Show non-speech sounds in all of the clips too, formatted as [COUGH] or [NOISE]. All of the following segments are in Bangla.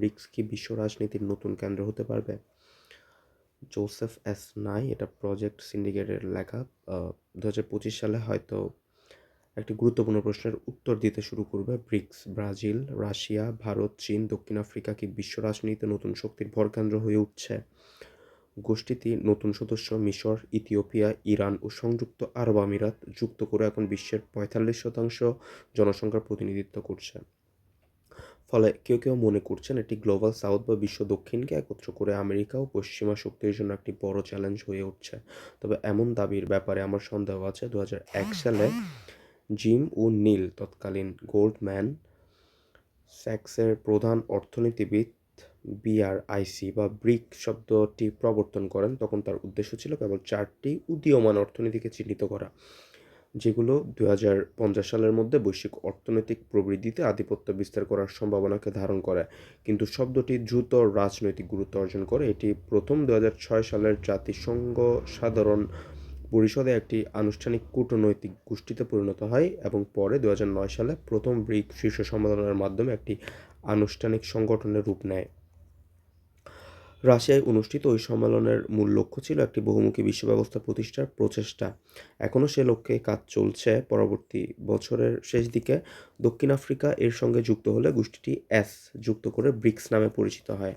ব্রিক্স কি বিশ্ব রাজনীতির নতুন কেন্দ্র হতে পারবে? জোসেফ এস নাই, এটা প্রজেক্ট সিন্ডিকেটের লেখা। দু হাজার পঁচিশ সালে হয়তো একটি গুরুত্বপূর্ণ প্রশ্নের উত্তর দিতে শুরু করবে ব্রিক্স। ব্রাজিল, রাশিয়া, ভারত, চীন, দক্ষিণ আফ্রিকা কি বিশ্ব রাজনীতিতে নতুন শক্তির ভরকেন্দ্র হয়ে উঠছে? গোষ্ঠীটি নতুন সদস্য মিশর, ইথিওপিয়া, ইরান ও সংযুক্ত আরব আমিরাত যুক্ত করে এখন বিশ্বের পঁয়তাল্লিশ শতাংশ জনসংখ্যার প্রতিনিধিত্ব করছে। ফলে কেউ কেউ মনে করছেন এটি গ্লোবাল সাউথ বা বিশ্ব দক্ষিণকে একত্র করে আমেরিকা ও পশ্চিমা শক্তির জন্য একটি বড় চ্যালেঞ্জ হয়ে উঠছে। তবে এমন দাবির ব্যাপারে আমার সন্দেহ আছে। দু সালে জিম ও নীল, তৎকালীন গোল্ডম্যান, স্যাক্সের প্রধান অর্থনীতিবিদ বিআরআইসি বা ব্রিক শব্দটি প্রবর্তন করেন। তখন তার উদ্দেশ্য ছিল কেবল চারটি উদীয়মান অর্থনীতিকে চিহ্নিত করা। যেগুলো দু হাজার পঞ্চাশ সালের মধ্যে বৈশ্বিক অর্থনৈতিক প্রবৃদ্ধিতে আধিপত্য বিস্তার করার সম্ভাবনাকে ধারণ করে। কিন্তু শব্দটি দ্রুত রাজনৈতিক গুরুত্ব অর্জন করে। এটি প্রথম দু হাজার ছয় সালের জাতিসংঘ সাধারণ পরিষদে একটি আনুষ্ঠানিক কূটনৈতিক গোষ্ঠীতে পরিণত হয় এবং পরে দু সালে প্রথম ব্রিক শীর্ষ সম্মেলনের মাধ্যমে একটি আনুষ্ঠানিক সংগঠনের রূপ নেয়। রাশিয়ায় অনুষ্ঠিত ওই সম্মেলনের মূল লক্ষ্য ছিল একটি বহুমুখী বিশ্ব ব্যবস্থা প্রতিষ্ঠার প্রচেষ্টা। এখনও সে লক্ষ্যে কাজ চলছে। পরবর্তী বছরের শেষ দিকে দক্ষিণ আফ্রিকা এর সঙ্গে যুক্ত হলে গোষ্ঠীটি এস যুক্ত করে ব্রিক্স নামে পরিচিত হয়।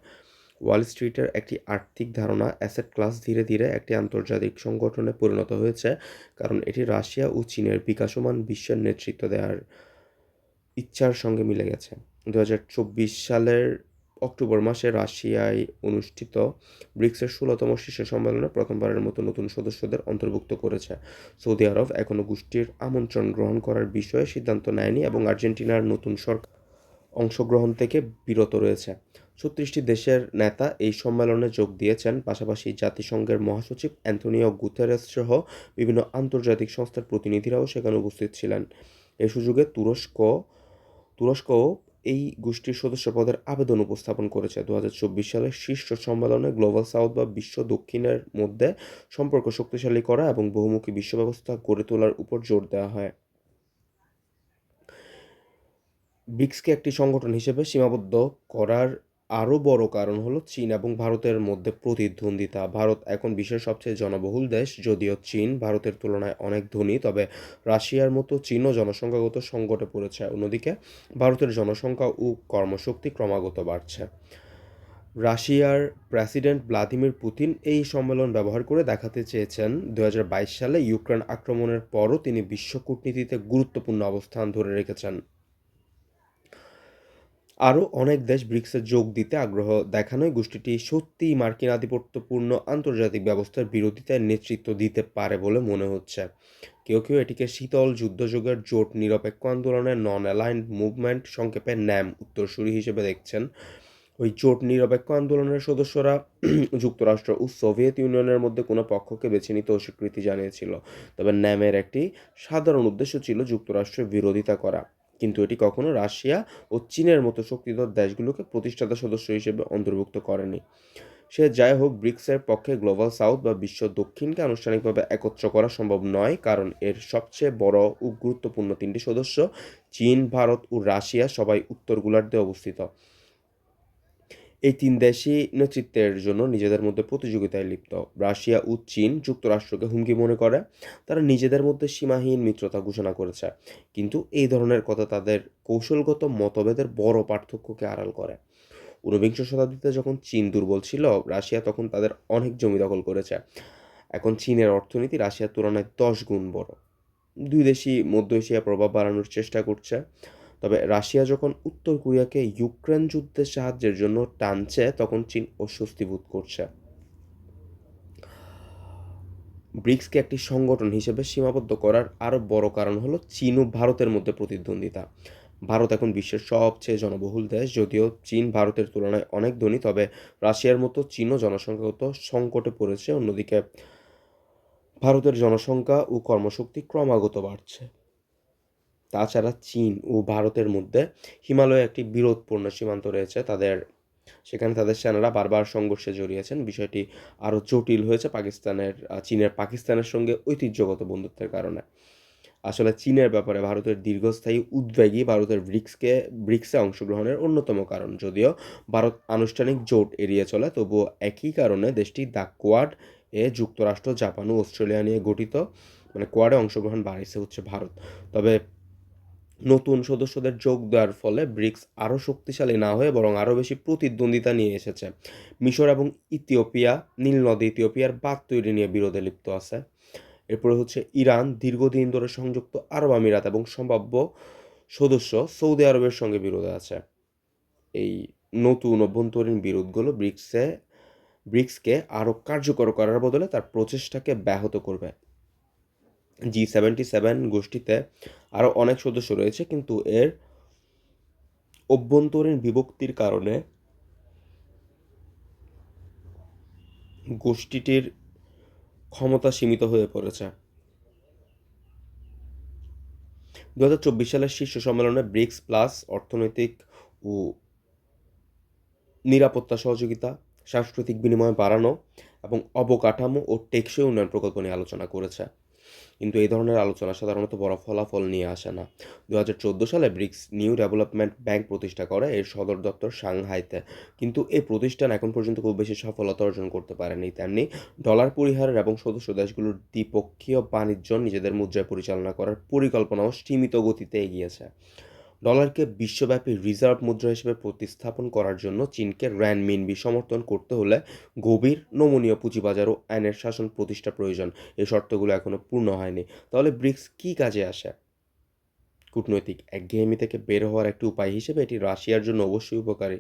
ওয়াল স্ট্রিটের একটি আর্থিক ধারণা, অ্যাসেট ক্লাস ধীরে ধীরে একটি আন্তর্জাতিক সংগঠনে পরিণত হয়েছে, কারণ এটি রাশিয়া ও চীনের বিকাশমান বিশ্বের নেতৃত্ব দেওয়ার ইচ্ছার সঙ্গে মিলে গেছে। দু হাজার চব্বিশ সালের অক্টোবর মাসে রাশিয়ায় অনুষ্ঠিত ব্রিক্সের ষোলোতম শীর্ষ সম্মেলনে প্রথমবারের মতো নতুন সদস্যদের অন্তর্ভুক্ত করেছে। সৌদি আরব এখনও গোষ্ঠীর আমন্ত্রণ গ্রহণ করার বিষয়ে সিদ্ধান্ত নেয়নি এবং আর্জেন্টিনার নতুন সরকার অংশগ্রহণ থেকে বিরত রয়েছে। ছত্রিশটি দেশের নেতা এই সম্মেলনে যোগ দিয়েছেন। পাশাপাশি জাতিসংঘের মহাসচিব অ্যান্থনিও গুতেরেস সহ বিভিন্ন আন্তর্জাতিক সংস্থার প্রতিনিধিরাও সেখানে উপস্থিত ছিলেন। এই সুযোগে তুরস্ক তুরস্কও এই গোষ্ঠীর সদস্য পদের আবেদন উপস্থাপন করেছে। দু হাজার চব্বিশ সালের শীর্ষ সম্মেলনে গ্লোবাল সাউথ বা বিশ্ব দক্ষিণের মধ্যে সম্পর্ক শক্তিশালী করা এবং বহুমুখী বিশ্ব ব্যবস্থা গড়ে তোলার উপর জোর দেওয়া হয়। ব্রিক্সকে একটি সংগঠন হিসেবে সীমাবদ্ধ করার আরও বড় কারণ হলো চীন এবং ভারতের মধ্যে প্রতিদ্বন্দ্বিতা। ভারত এখন বিশ্বের সবচেয়ে জনবহুল দেশ, যদিও চীন ভারতের তুলনায় অনেক ধনী, তবে রাশিয়ার মতো চীনও জনসংখ্যাগত সংকটে পড়েছে। অন্যদিকে, ভারতের জনসংখ্যা ও কর্মশক্তি ক্রমাগত বাড়ছে। রাশিয়ার প্রেসিডেন্ট ভ্লাদিমির পুতিন এই সম্মেলন ব্যবহার করে দেখাতে চেয়েছেন দু হাজার বাইশ সালে ইউক্রেন আক্রমণের পরও তিনি বিশ্ব কূটনীতিতে গুরুত্বপূর্ণ অবস্থান ধরে রেখেছেন। আরও অনেক দেশ ব্রিক্সে যোগ দিতে আগ্রহ দেখানোয় গোষ্ঠীটি সত্যিই মার্কিন আধিপত্যপূর্ণ আন্তর্জাতিক ব্যবস্থার বিরোধিতায় নেতৃত্ব দিতে পারে বলে মনে হচ্ছে। কেউ কেউ এটিকে শীতল যুদ্ধযুগের জোট নিরপেক্ষ আন্দোলনের নন অ্যালাইন্ড মুভমেন্ট সংক্ষেপে ন্যাম উত্তরসূরি হিসেবে দেখছেন। ওই জোট নিরপেক্ষ আন্দোলনের সদস্যরা [CLEARS THROAT] যুক্তরাষ্ট্র ও সোভিয়েত ইউনিয়নের মধ্যে কোনো পক্ষকে বেছে নিতে অস্বীকৃতি জানিয়েছিল। তবে ন্যামের একটি সাধারণ উদ্দেশ্য ছিল যুক্তরাষ্ট্রের বিরোধিতা করা। কিন্তু এটি কখনো রাশিয়া ও চীনের মতো শক্তিধর দেশগুলোকে প্রতিষ্ঠাতা সদস্য হিসেবে অন্তর্ভুক্ত করেনি। সে যাই হোক, ব্রিক্সের পক্ষে গ্লোবাল সাউথ বা বিশ্ব দক্ষিণকে আনুষ্ঠানিকভাবে একত্র করা সম্ভব নয়, কারণ এর সবচেয়ে বড় ও গুরুত্বপূর্ণ তিনটি সদস্য চীন, ভারত ও রাশিয়া, সবাই উত্তর গোলার্ধে অবস্থিত। এই তিন দেশই নেতৃত্বের জন্য নিজেদের মধ্যে প্রতিযোগিতায় লিপ্ত। রাশিয়া ও চীন যুক্তরাষ্ট্রকে হুমকি মনে করে, তারা নিজেদের মধ্যে সীমাহীন মিত্রতা ঘোষণা করেছে। কিন্তু এই ধরনের কথা তাদের কৌশলগত মতভেদের বড় পার্থক্যকে আড়াল করে। ঊনবিংশ শতাব্দীতে যখন চীন দুর্বল ছিল, রাশিয়া তখন তাদের অনেক জমি দখল করেছে। এখন চীনের অর্থনীতি রাশিয়ার তুলনায় দশ গুণ বড়। দুই দেশই মধ্য এশিয়া প্রভাব বাড়ানোর চেষ্টা করছে। তবে রাশিয়া যখন উত্তর কোরিয়াকে ইউক্রেন যুদ্ধের সাহায্যের জন্য টানছে, তখন চীন অস্বস্তি বোধ করছে। ব্রিক্সকে একটি সংগঠন হিসেবে সীমাবদ্ধ করার আরও বড় কারণ হলো চীন ও ভারতের মধ্যে প্রতিদ্বন্দ্বিতা। ভারত এখন বিশ্বের সবচেয়ে জনবহুল দেশ, যদিও চীন ভারতের তুলনায় অনেক ধনী, তবে রাশিয়ার মতো চীনও জনসংখ্যাগত সংকটে পড়েছে। অন্যদিকে ভারতের জনসংখ্যা ও কর্মশক্তি ক্রমাগত বাড়ছে। তাছাড়া চীন ও ভারতের মধ্যে হিমালয়ে একটি বিরোধপূর্ণ সীমান্ত রয়েছে। তাদের, সেখানে তাদের সেনারা বারবার সংঘর্ষে জড়িয়েছেন। বিষয়টি আরও জটিল হয়েছে পাকিস্তানের চীনের, পাকিস্তানের সঙ্গে ঐতিহ্যগত বন্ধুত্বের কারণে। আসলে চীনের ব্যাপারে ভারতের দীর্ঘস্থায়ী উদ্বেগই ভারতের ব্রিক্সকে, ব্রিক্সে অংশগ্রহণের অন্যতম কারণ। যদিও ভারত আনুষ্ঠানিক জোট এড়িয়ে চলে, তবুও একই কারণে দেশটি দ্য কোয়াড এ যুক্তরাষ্ট্র, জাপান ও অস্ট্রেলিয়া নিয়ে গঠিত। মানে কোয়াডে অংশগ্রহণ বাড়িয়েছে হচ্ছে ভারত। তবে নতুন সদস্যদের যোগ দেওয়ার ফলে ব্রিক্স আরও শক্তিশালী না হয়ে বরং আরও বেশি প্রতিদ্বন্দ্বিতা নিয়ে এসেছে। মিশর এবং ইথিওপিয়া, নীল নদে ইথিওপিয়ার বাঁধ তৈরি নিয়ে বিরোধে লিপ্ত আছে। এরপরে হচ্ছে ইরান, দীর্ঘদিন ধরে সংযুক্ত আরব আমিরাত এবং সম্ভাব্য সদস্য সৌদি আরবের সঙ্গে বিরোধে আছে। এই নতুন অভ্যন্তরীণ বিরোধগুলো ব্রিক্সে, ব্রিক্সকে আরও কার্যকর করার বদলে তার প্রচেষ্টাকে ব্যাহত করবে। জি সেভেন্টি সেভেন গোষ্ঠীতে আরও অনেক সদস্য রয়েছে, কিন্তু এর অভ্যন্তরীণ বিভক্তির কারণে গোষ্ঠীটির ক্ষমতা সীমিত হয়ে পড়েছে। দু হাজার চব্বিশ সালের শীর্ষ সম্মেলনে ব্রিক্স প্লাস অর্থনৈতিক ও নিরাপত্তা সহযোগিতা, সাংস্কৃতিক বিনিময় বাড়ানো এবং অবকাঠামো ও টেকসই উন্নয়ন প্রকল্প নিয়ে আলোচনা করেছে। কিন্তু এই ধরনের আলোচনা সাধারণত বড় ফলাফল নিয়ে আসে না। দু হাজার চোদ্দ সালে ব্রিক্স নিউ ডেভেলপমেন্ট ব্যাংক প্রতিষ্ঠা করে, এর সদর দপ্তর সাংহাইতে। কিন্তু এই প্রতিষ্ঠান এখন পর্যন্ত খুব বেশি সফলতা অর্জন করতে পারেনি। তেমনি ডলার পরিহারের এবং সদস্য দেশগুলোর দ্বিপক্ষীয় বাণিজ্য নিজেদের মুদ্রায় পরিচালনা করার পরিকল্পনাও সীমিত গতিতে এগিয়েছে। ডলারকে বিশ্বব্যাপী রিজার্ভ মুদ্রা হিসেবে প্রতিস্থাপন করার জন্য চীনকে র্যান মিনবি সমর্থন করতে হলে গভীর নমনীয় পুঁজিবাজার ও আইনের শাসন প্রতিষ্ঠা প্রয়োজন। এই শর্তগুলো এখনও পূর্ণ হয়নি। তাহলে ব্রিক্স কী কাজে আসে? কূটনৈতিক একঘেয়েমি থেকে বের হওয়ার একটি উপায় হিসেবে এটি রাশিয়ার জন্য অবশ্যই উপকারী।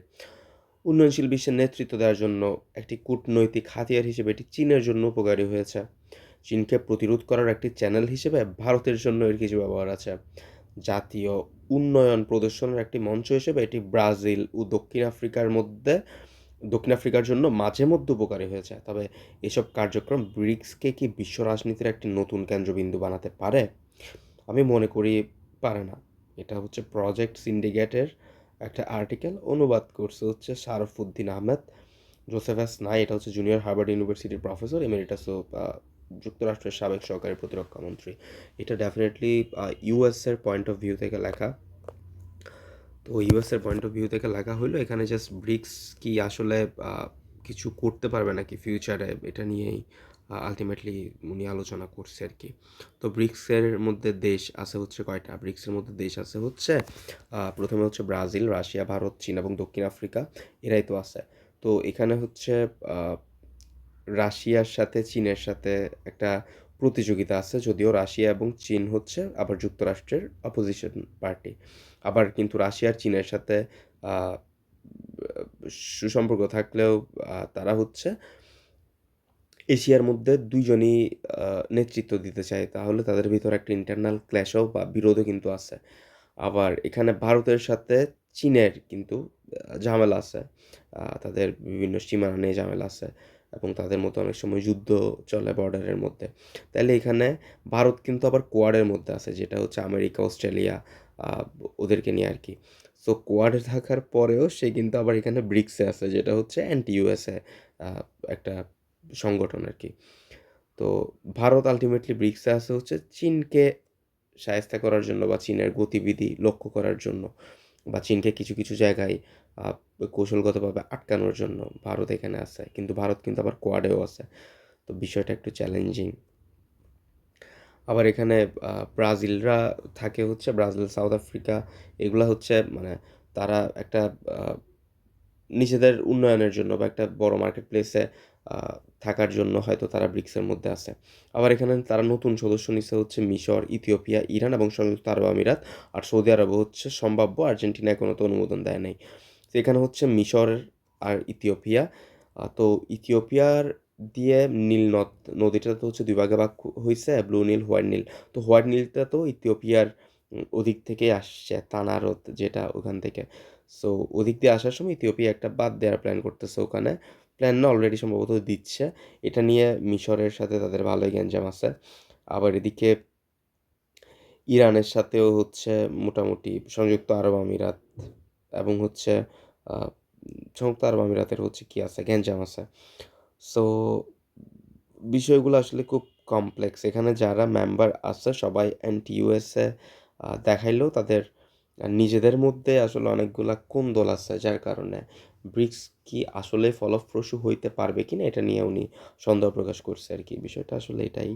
উন্নয়নশীল বিশ্বের নেতৃত্ব দেওয়ার জন্য একটি কূটনৈতিক হাতিয়ার হিসেবে এটি চীনের জন্য উপকারী হয়েছে। চীনকে প্রতিরোধ করার একটি চ্যানেল হিসেবে ভারতের জন্য এর কিছু ব্যবহার আছে। জাতীয় উন্নয়ন প্রদর্শনের একটি মঞ্চ হিসেবে এটি ব্রাজিল ও দক্ষিণ আফ্রিকার মধ্যে, দক্ষিণ আফ্রিকার জন্য মাঝে মধ্যে উপকারী হয়েছে। তবে এসব কার্যক্রম ব্রিক্সকে কি বিশ্ব রাজনীতির একটি নতুন কেন্দ্রবিন্দু বানাতে পারে? আমি মনে করি পারে না। এটা হচ্ছে প্রজেক্ট সিন্ডিকেটের একটা আর্টিকেল অনুবাদ করছে হচ্ছে শারফুদ্দিন আহমেদ জোসেফাস নাই এটা হচ্ছে জুনিয়র হার্ভার্ড ইউনিভার্সিটির প্রফেসর এমেরিটাসও যুক্তরাষ্ট্রের সাবেক সহকারী প্রতিরক্ষা মন্ত্রী। এটা ডেফিনেটলি ইউএসের পয়েন্ট অফ ভিউ থেকে লেখা। তো ইউএসের পয়েন্ট অফ ভিউ থেকে লেখা হলো এখানে জাস্ট ব্রিক্স কি আসলে কিছু করতে পারবে নাকি ফিউচারে এটা নিয়েই আলটিমেটলি উনি আলোচনা করছে আর কি। তো ব্রিক্সের মধ্যে দেশ আছে হচ্ছে কয়টা? ব্রিক্সের মধ্যে দেশ আছে হচ্ছে প্রথমে হচ্ছে ব্রাজিল, রাশিয়া, ভারত, চীন এবং দক্ষিণ আফ্রিকা, এরাই তো আছে। তো এখানে হচ্ছে রাশিয়ার সাথে, চীনের সাথে একটা প্রতিযোগিতা আছে, যদিও রাশিয়া এবং চীন হচ্ছে আবার যুক্তরাষ্ট্রের অপোজিশন পার্টি আবার কিন্তু রাশিয়ার চীনের সাথে সুসম্পর্ক থাকলেও তারা হচ্ছে এশিয়ার মধ্যে দুইজনই নেতৃত্ব দিতে চায়। তাহলে তাদের ভিতর একটা ইন্টারনাল ক্ল্যাশও বা বিরোধও কিন্তু আছে। আবার এখানে ভারতের সাথে চীনের কিন্তু ঝামেলা আছে। তাদের বিভিন্ন সীমানা নিয়ে ঝামেলা আছে। এবং তাদের মধ্যে অনেক সময় যুদ্ধ চলে বর্ডারের মধ্যে। তাহলে এখানে ভারত কিন্তু আবার কোয়াডের মধ্যে আছে, যেটা হচ্ছে আমেরিকা, অস্ট্রেলিয়া ওদেরকে নিয়ে আর কি সো কোয়াডে থাকার পরেও সে কিন্তু আবার এখানে ব্রিক্সে আছে, যেটা হচ্ছে অ্যান্টি ইউএসএ একটা সংগঠন আর কি তো ভারত আলটিমেটলি ব্রিক্সে আছে হচ্ছে চীনকে সায়স্তা করার জন্য বা চীনের গতিবিধি লক্ষ্য করার জন্য বা চীনকে কিছু কিছু জায়গায় কৌশলগতভাবে আটকানোর জন্য ভারত এখানে আছে। কিন্তু ভারত কিন্তু আবার কোয়াডেও আছে। তো বিষয়টা একটু চ্যালেঞ্জিং আবার এখানে ব্রাজিলরা থাকে হচ্ছে, ব্রাজিল, সাউথ আফ্রিকা, এগুলা হচ্ছে মানে তারা একটা নিজেদের উন্নয়নের জন্য বা একটা বড় মার্কেট প্লেসে থাকার জন্য হয়তো তারা ব্রিক্সের মধ্যে আছে। আবার এখানে তারা নতুন সদস্য নিচ্ছে হচ্ছে মিশর, ইথিওপিয়া, ইরান এবং সংযুক্ত আরব আমিরাত। আর সৌদি আরব হচ্ছে সম্ভাব্য, আর্জেন্টিনা এখনও তো অনুমোদন দেয় নাই। তো এখানে হচ্ছে মিশর আর ইথিওপিয়া। তো ইথিওপিয়ার দিয়ে নীল নদ, নদীটা তো হচ্ছে দুই ভাগে ভাগ হয়েছে ব্লু নীল, হোয়াইট নীল। তো হোয়াইট নীলটা তো ইথিওপিয়ার ওদিক থেকেই আসছে তানারত যেটা ওখান থেকে। সো ওদিক দিয়ে আসার সময় ইথিওপিয়া একটা বাদ দেওয়ার প্ল্যান করতেছে ওখানে। প্ল্যান না অলরেডি সম্ভবত দিচ্ছে। এটা নিয়ে মিশরের সাথে তাদের ভালোই গ্যাঞ্জাম আছে। আবার এদিকে ইরানের সাথেও হচ্ছে মোটামুটি সংযুক্ত আরব আমিরাত এবং হচ্ছে সংযুক্ত আরব আমিরাতের হচ্ছে কি আছে, গ্যাঞ্জাম আছে। সো বিষয়গুলো আসলে খুব কমপ্লেক্স এখানে যারা মেম্বার আছে, সবাই অ্যান্টি ইউএসএ দেখাইলেও তাদের নিজেদের মধ্যে আসলে অনেকগুলা কোন্দল আছে, যার কারণে ব্রিক্স কি আসলে ফলপ্রসূ হইতে পারবে কিনা, এটা নিয়ে উনি সন্দেহ প্রকাশ করছে আর কি। বিষয়টা আসলে এটাই।